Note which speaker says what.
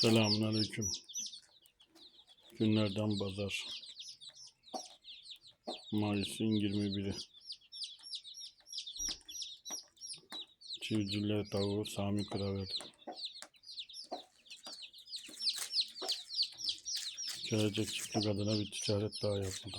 Speaker 1: Selamünaleyküm. Günlerden pazar. Mayıs'ın 21'i. Çiftçiler tavuğu Sami Kravet. Gelecek çiftlik adına bir ticaret daha yapıldı.